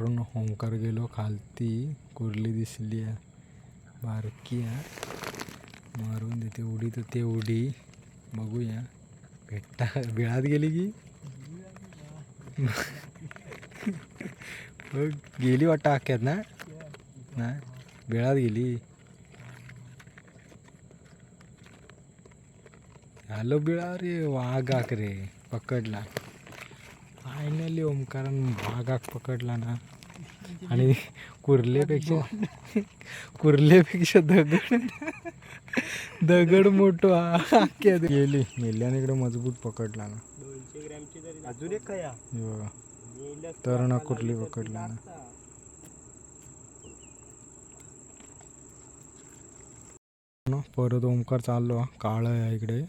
वरून होंकार गेलो खालती कुर्ली दिसली आहे. बारकी आहे. मारून देते उडी तर ते उडी. बघूया. भेटता बिळात गेली की? गेली वाटतं अख्यात ना? ना बिळात गेली. हॅलो बिळा रे वाघाक रे पकडला. फायनली ओमकारान वाघाक पकडला ना. आणि कुर्लेपेक्षा कुर्लेपेक्षा दगड दगड मोठो गेली. मेल्याने इकडे मजबूत पकडला ना. अजून एक हे. बघा तर ना कुर्ली पकडला ना. परत ओमकार चाललो. हा काळ आहे इकडे.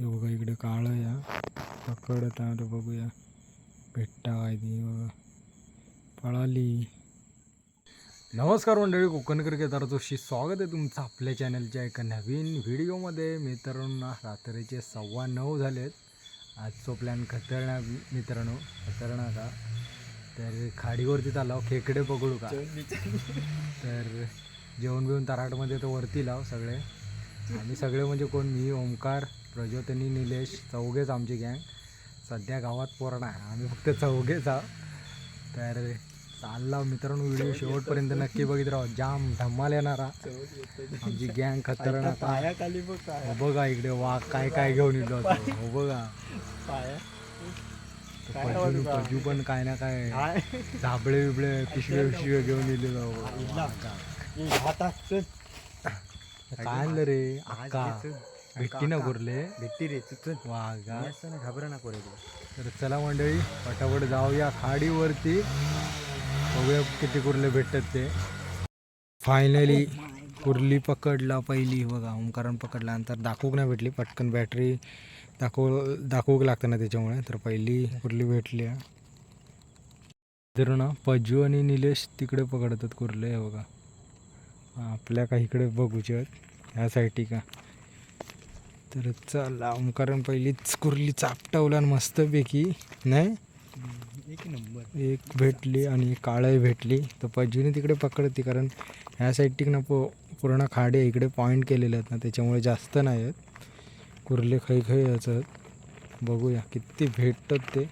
हे बघा इकडे काळ हा. पकडत आहे रे बघूया. भेटता काय ती बघा. पळाली. नमस्कार मंडळी कोकण क्रिकेटर जोशी स्वागत आहे तुमचं आपल्या चॅनलच्या एका नवीन व्हिडिओमध्ये. मित्रांनो रात्रीचे सव्वा नऊ झालेत. आजचो प्लॅन खतरनाक मित्रांनो खतरनाक हा. तर खाडीवरती चालाव खेकडे पकडू का? तर जेवण बिवून तराटमध्ये तर वरती लाव सगळे. आम्ही सगळे म्हणजे कोण मी ओमकार प्रज्योतनी निलेश चौघेच आमची गँग. सध्या गावात पोरण आहे. आम्ही फक्त चौघेच आहोत. तर चालला मित्रांनो व्हिडिओ शेवटपर्यंत नक्की बघित राहा. जाम धम्माल येणारा. आमची गँग खतरनाक हो बघा इकडे वाघ काय काय घेऊन येलो होतो हो बघा. पजू पजू पण काय ना काय झाबळे बिबळे पिशवे पिशवे घेऊन येलेलो काय आणलं रे? अक्का. भेटती ना कुर्ले. भेटती रे तू चल वाघा असं ना घाबरा ना कोरे तर चला मंडळी पटापट जाऊया खाडीवरती. बघूया किती कुर्ले भेटतात ते. फायनली कुर्ली पकडला पहिली. बघा ओंकारण पकडला. नंतर दाखवूक नाही भेटली. पटकन बॅटरी दाखव दाखवूक लागतं ना त्याच्यामुळे. तर पहिली कुर्ली भेटली. आहे. तर ना पज्जू आणि निलेश तिकडे पकडतात कुर्ले. हे बघा. आपल्या काही इकडे बघूचे ह्या साईटी का? तर चला ओंकारण पहिलीच कुर्ली चापटावला मस्तपैकी नाही? एक नंबर. एक भेटली आणि काळही भेटली. तर पज्जूने तिकडे पकडती कारण ह्या साईड ना पू पूर्ण खाडे इकडे पॉईंट केलेले आहेत ना त्याच्यामुळे जास्त नाही आहेत. कुर्ले खै खै याचं बघूया किती भेटतात ते.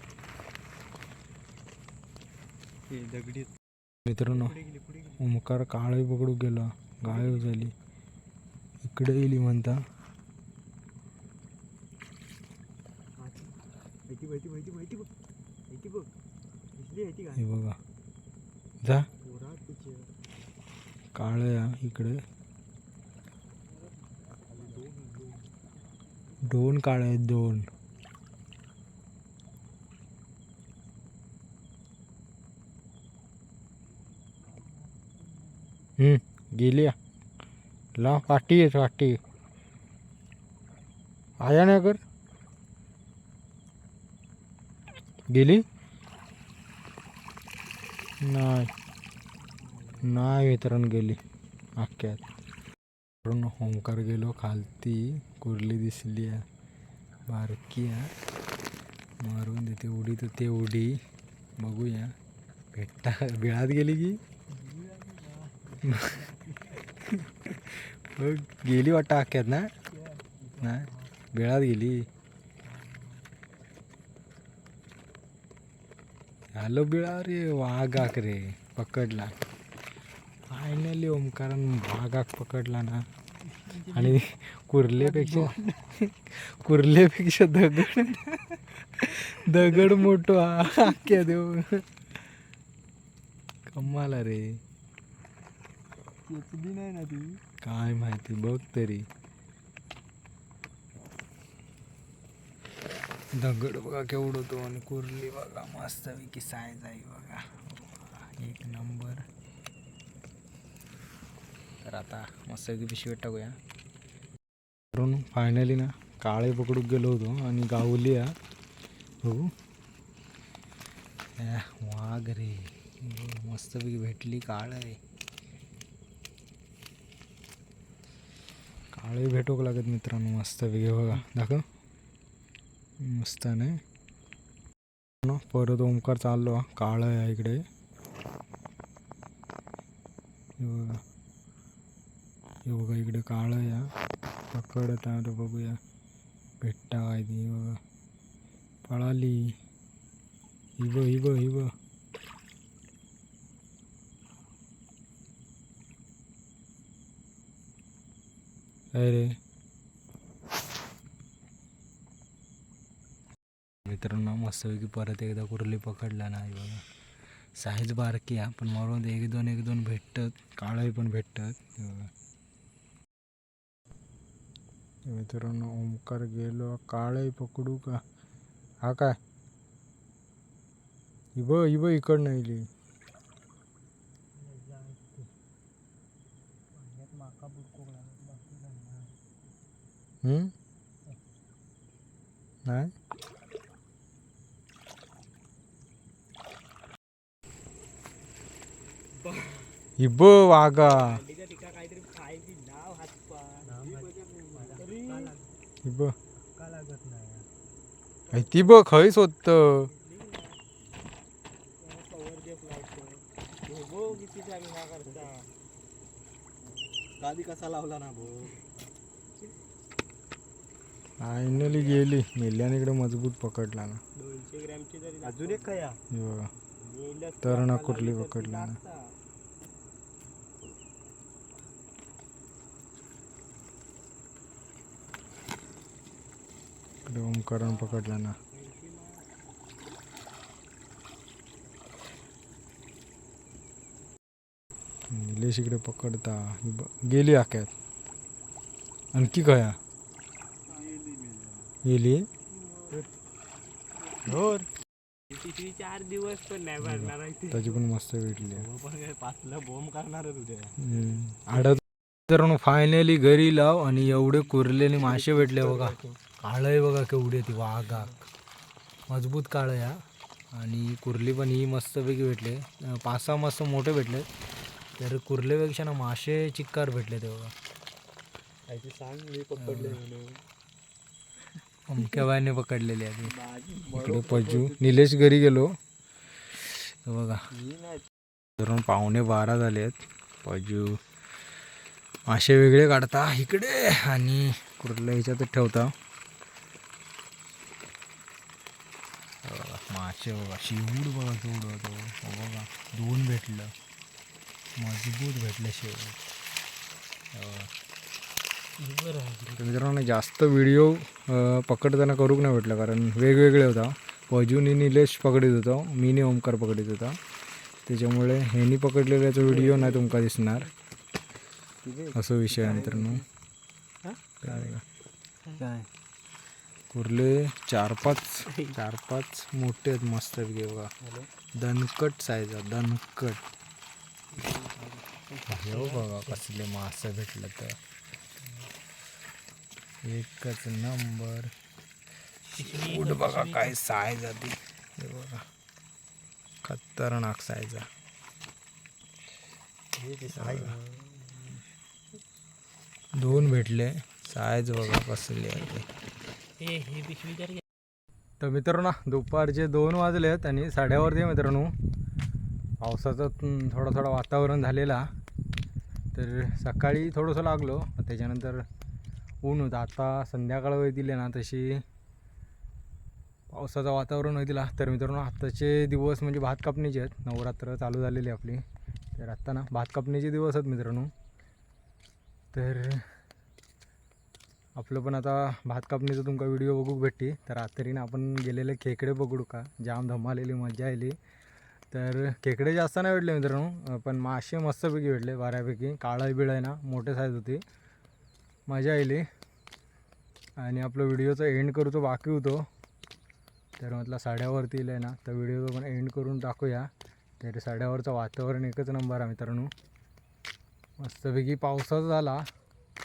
हे दगडी मित्रांनो ओमकार काळही पकडू गेला. गायब झाली. इकडे येईल म्हणता. माहिती माहिती माहिती माहिती बघ. माहिती बघ. दिसली माहिती का हे बघा. जा. तिची. काळ या इकडे. दोन काळे आहेत दोन. हम्म, गेली. ला पाठी आहे पाठी आया नाही कर. गेली? नाही. नाही वितरण गेली. अख्ख्यात. वरून ओंकार गेलो खालती कुर्ली दिसली आहे. बारकी आहे. मारून देते उडी तर ते उडी. बघूया. भेटता बिळात गेली की? गेली वाटतं अख्ख्यात ना? नाही. बिळात गेली. हॅलो बिळा रे वाघाक रे पकडला. फायनली ओमकारान वाघाक पकडला ना. आणि कुर्लेपेक्षा कुर्लेपेक्षा दगड दगड मोठो अख्ख्या देऊ कमाला रे. नाही ना ती. काय माहिती बघ तरी. दगड बघा केवढं तो आणि कुर्ली बघा मस्तपैकी साईज आहे बघा. एक नंबर तर आता मस्तपैकी पिशवीत टाकूया. करून फायनली ना काळे पकडून गेलो होतो आणि गावली या बघू हो. वाघ रे. हो, मस्तपैकी भेटली काळ आहे काळे भेटोक लागत मित्रांनो मस्तपैकी बघा. दाखव. मस्त नाही परत ओमकार चाललो हा. काळं आहे इकडे. हे बघा. इकडे काळं आहे पकडत आहे आता बघूया. भेटता काय ती बघा. पळाली. ही बघ ही बघ ही बघ काय रे मित्रांनो मस्तपैकी परत एकदा कुर्ली पकडला नाही बघा. साईज बारकी आहे पण मरून एक दोन एक दोन भेटतात काळही पण भेटतात. मित्रांनो ओमकार गेलो काळही पकडू का? हा काय? इब इब इकडनं येईल हम्म? नाही? तरी ती हो किती आम्ही हा करता गादी कसा लावला ना भाऊ फायनली गेली. मेल्याने इकडे मजबूत पकडला ना. दोनशे ग्रॅमची अजून एक खया? हे बघा तरणा कुठली पकडला ना. इकडे ओमकारण पकडला ना. निलेश इकडे पकडता. गेली आक्यात आणखी खया गेली? चार दिवस पण नाही भरणार त्याची पण मस्त भेटली. हो, काय पाचला बोंब करणारच उद्या आडत तर फायनली घरी लाव आणि एवढे कुरलेले मासे भेटले बघा. काळं बघा केवढी ती वाघा मजबूत काळं या आणि कुर्ली पण ही मस्तपैकी भेटले. पाच सहा मस्त मोठे भेटले. तर कुर्लेपेक्षा ना मासे चिक्कार भेटले ते बघा. काहीतरी सांग मी पकडले म्हणून. अमक्या बायने पकडलेले आहे इकडे पजू. निलेश घरी गेलो. बघा. धरून पावणे बारा झाले आहेत. पजू. मासे वेगळे काढता. इकडे. आणि कुर्ल्या ह्याच्यातच ठेवता हे बघा, मासे बघा शिवूड बघा केवढं हो बघा दोन भेटलं. मजबूत भेटलं शेवट. मित्रांनो जास्त व्हिडिओ पकडताना करूक नाही भेटलं कारण वेगवेगळे होता. पजूनी निलेश पकडीत होतो मीने ओमकार पकडीत होता. त्याच्यामुळे ह्यांनी पकडलेल्याचा व्हिडिओ नाही तुमका दिसणार. असं विषय आहे मित्रांनो. हा? काय? कुर्ले चार पाच चार पाच मोठे आहेत मस्त बघा. दणकट साईज दणकट. हे बघा कसले मासे भेटलं तर. एकच नंबर. उड बघा काय साईज आधी हे बघा. खतरनाक साईज हे दोन भेटले. साईज बघा कसली आहे ते हे पिशवी तर तर मित्रांनो दुपारचे दोन वाजले आहेत आणि साड्यावरती आहे मित्रांनो. पावसाचं थोडं थोडं वातावरण झालेला तर सकाळी थोडंसं लागलो त्याच्यानंतर ऊन होतं. आता संध्याकाळ वेळ दिले ना तशी पावसाचं वातावरण होईल तर मित्रांनो आत्ताचे दिवस म्हणजे भात कापणीचे आहेत. नवरात्र चालू झालेली आहे आपली. तर आत्ता ना भात कापणीचे दिवस आहेत मित्रांनो. तर आपलं पण आता भात कापणीचं तुमका व्हिडिओ बघूक भेटते तर आतरीनं आपण गेलेले खेकडे बघडू का? जाम धमालेली मजा आली तर खेकडे जास्त नाही भेटले मित्रांनो पण मासे मस्तपैकी भेटले बऱ्यापैकी. काळा बिळ आहे ना मोठे साईज होते. मजा आली आणि आपलं व्हिडिओचं एंड करूचं बाकी होतो. तर म्हटलं साड्यावरती येईल आहे ना तर व्हिडिओ पण एंड करून टाकूया. तर साड्यावरचं वातावरण एकच नंबर आहे मित्रांनो. मस्तपैकी पावसाचा झाला.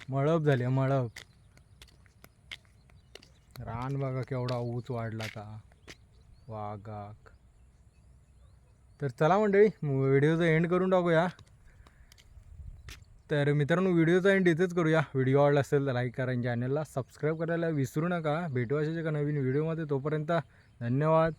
मळप झाली मळप. रान बघा केवढा ऊच वाढला का वाघाक. तर चला मंडळी व्हिडिओचं एंड करून टाकूया. तर मित्रांनो व्हिडिओचा एंड इथेच करूया. व्हिडिओ आवडला असेल तर लाईक करा चॅनलला सबस्क्राईब करायला विसरू नका. भेटू अशाच्या का नवीन व्हिडिओमध्ये. तोपर्यंत धन्यवाद.